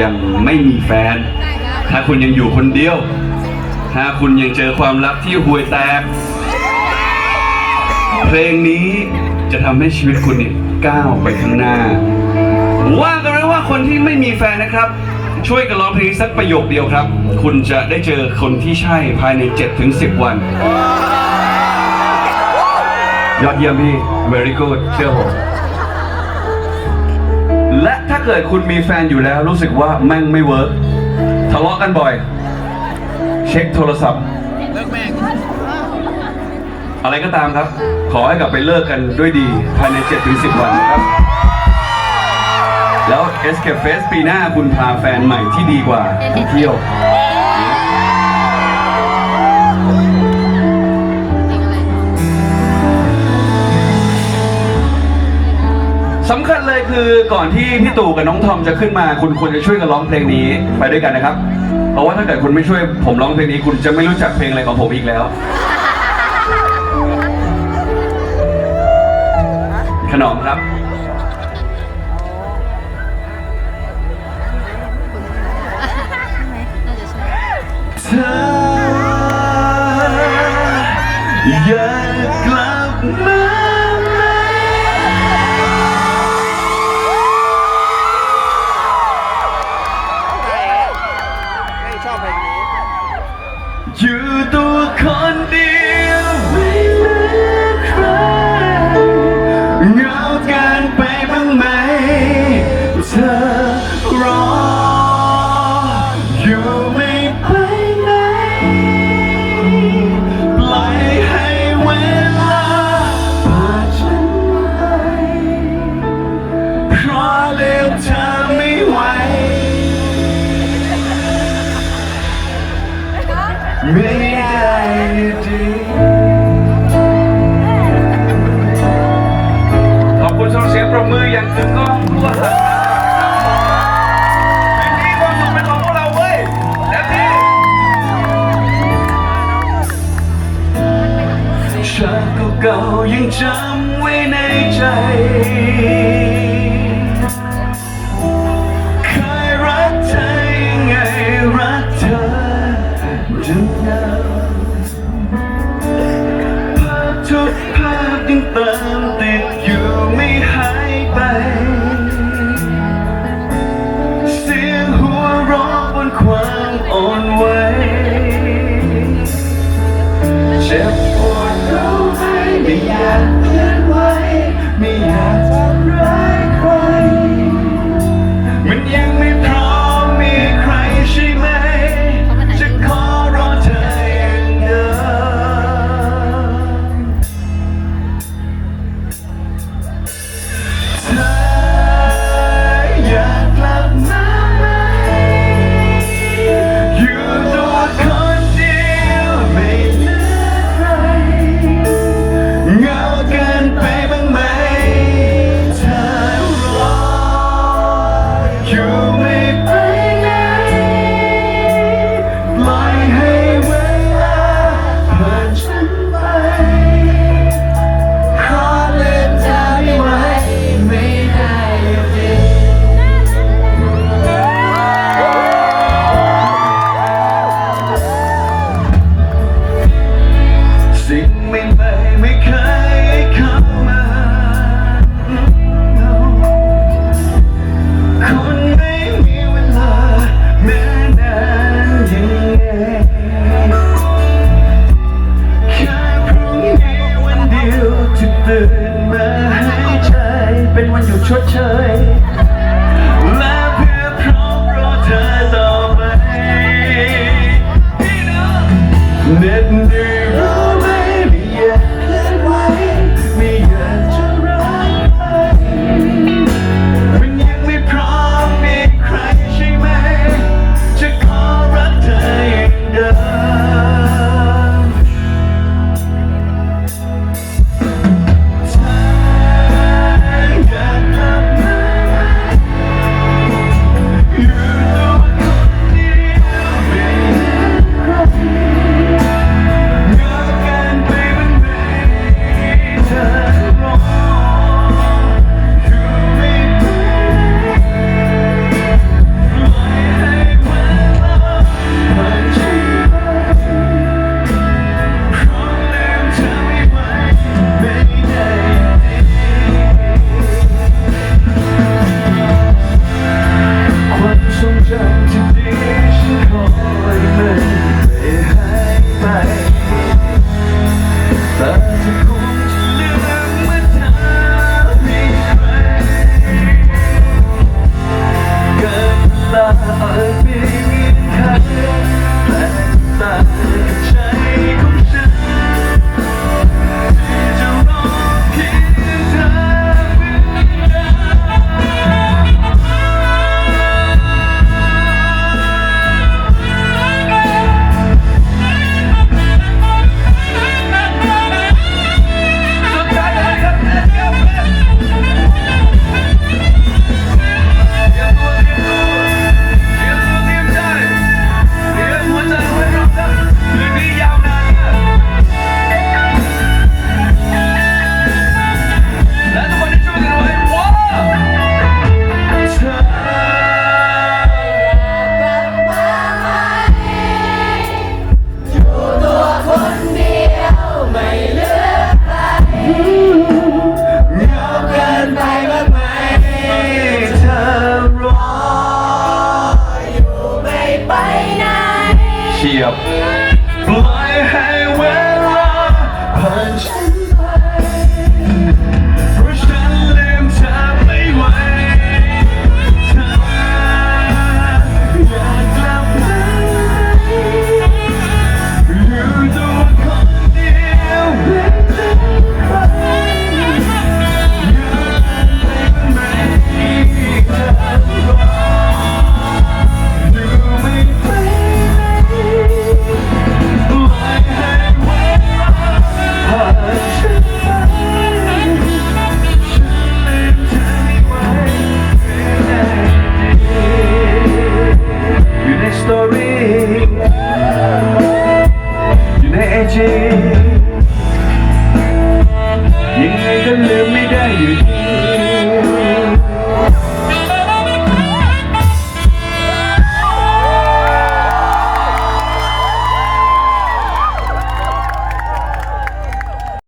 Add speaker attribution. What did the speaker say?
Speaker 1: ยังไม่มีแฟน ถ้าคุณยังอยู่คนเดียว ถ้าคุณยังเจอความรักที่ห่วยแตก เพลงนี้จะทำให้ชีวิตคุณเนี่ยก้าวไปข้างหน้า ว่ากันไว้ว่าคนที่ไม่มีแฟนนะครับ ช่วยกันร้องเพลงสักประโยคเดียวครับ คุณจะได้เจอคนที่ใช่ภายใน 7-10 วัน ยอดเยี่ยมพี่ very good เชื่อผม เกิดคุณมีแฟนอยู่แล้ว รู้สึกว่าแม่งไม่เวิร์กทะเลาะกันบ่อย เช็คโทรศัพท์ อะไรก็ตามครับ ขอให้กลับไปเลิกกันด้วยดี ภายใน 7-10 วันนะครับ แล้ว Escape Fest ปีหน้าคุณพาแฟนใหม่ที่ดีกว่าไปเที่ยว สำคัญเลยคือก่อนที่พี่ตู่กับน้องทอมจะขึ้นมา คุณควรจะช่วยกันร้องเพลงนี้ไปด้วยกันนะครับ เพราะว่าถ้าเกิดคุณไม่ช่วยผมร้องเพลงนี้ คุณจะไม่รู้จักเพลงอะไรของผมอีกแล้วขนมครับ
Speaker 2: น่าจะใช่
Speaker 1: เธอ บมื
Speaker 3: อ
Speaker 1: อย่างกึกองทั่วสารคืนนี้ความสุขเป็นของพวกเราเว้ยแบบนี้ฉากเก่าๆยังจำไว้ในใจ เคยรักเธอยังไงรักเธอจนนานภาพทุกภาพยังเติม werden ครับ
Speaker 2: อ่า